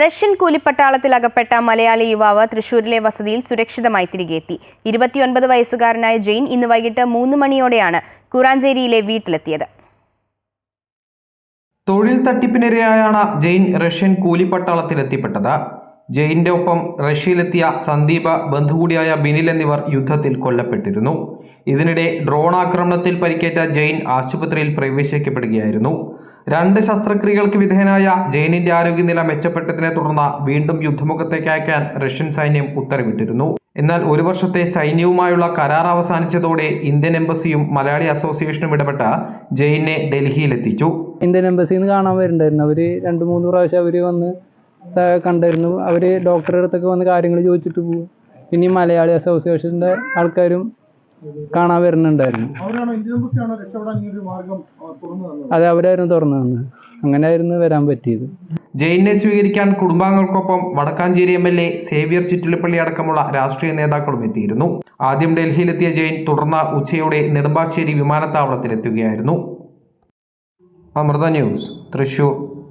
Russian കൂലിപ്പട്ടാളത്തിൽ അകപ്പെട്ട മലയാളി യുവാവ് തൃശൂരിലെ വസതിയിൽ സുരക്ഷിതമായി തിരികെയെത്തി ഇരുപത്തിയൊൻപത് വയസ്സുകാരനായ ജെയിൻ ഇന്ന് വൈകിട്ട് മൂന്ന് മണിയോടെയാണ് കുറാഞ്ചേരിയിലെ വീട്ടിലെത്തിയത്. തൊഴിൽ തട്ടിപ്പിനിരയായാണ് ജെയിൻ റഷ്യൻ കൂലിപ്പട്ടാളത്തിൽ കൂലിപ്പട്ടാളത്തിലെത്തിപ്പെട്ടത്. ജെയിന്റെ ഒപ്പം റഷ്യയിലെത്തിയ സന്ദീപ ബന്ധുകൂടിയായ ബിനിൽ എന്നിവർ യുദ്ധത്തിൽ കൊല്ലപ്പെട്ടിരുന്നു. ഇതിനിടെ ഡ്രോൺ ആക്രമണത്തിൽ പരിക്കേറ്റ ജെയിൻ ആശുപത്രിയിൽ പ്രവേശിക്കപ്പെടുകയായിരുന്നു. രണ്ട് ശസ്ത്രക്രിയകൾക്ക് വിധേയനായ ജെയിനിന്റെ ആരോഗ്യനില മെച്ചപ്പെട്ടതിനെ തുടർന്ന് വീണ്ടും യുദ്ധമുഖത്തേക്ക് അയക്കാൻ റഷ്യൻ സൈന്യം ഉത്തരവിട്ടിരുന്നു. എന്നാൽ ഒരു വർഷത്തെ സൈന്യവുമായുള്ള കരാർ അവസാനിച്ചതോടെ ഇന്ത്യൻ എംബസിയും മലയാളി അസോസിയേഷനും ഇടപെട്ട ജെയിനെ ഡൽഹിയിലെത്തിച്ചു. ഇന്ത്യൻ എംബസിന്ന് കാണാൻ വരുന്നുണ്ടായിരുന്നു അവർ രണ്ട് മൂന്ന് പ്രാവശ്യം അവർ വന്ന് കണ്ടായിരുന്നു അവർ ഡോക്ടറുടെ അടുത്തൊക്കെ വന്ന് കാര്യങ്ങൾ ചോദിച്ചിട്ട് പോകും ഇനി മലയാളി അസോസിയേഷന്റെ ആൾക്കാരും കാണാൻ വരുന്നുണ്ടായിരുന്നു. അതെ അവരായിരുന്നു തുറന്നു തന്നത്. അങ്ങനെയായിരുന്നു വരാൻ പറ്റിയത്. ജയിലിനെ സ്വീകരിക്കാൻ കുടുംബാംഗങ്ങൾക്കൊപ്പം Vadakkanchery M L A Xavier Chittilappally അടക്കമുള്ള രാഷ്ട്രീയ നേതാക്കളും എത്തിയിരുന്നു. ആദ്യം ഡൽഹിയിലെത്തിയ ജയിൻ തുടർന്ന് ഉച്ചയോടെ നെടുമ്പാശ്ശേരി വിമാനത്താവളത്തിലെത്തുകയായിരുന്നു. അമൃത ന്യൂസ് തൃശൂർ.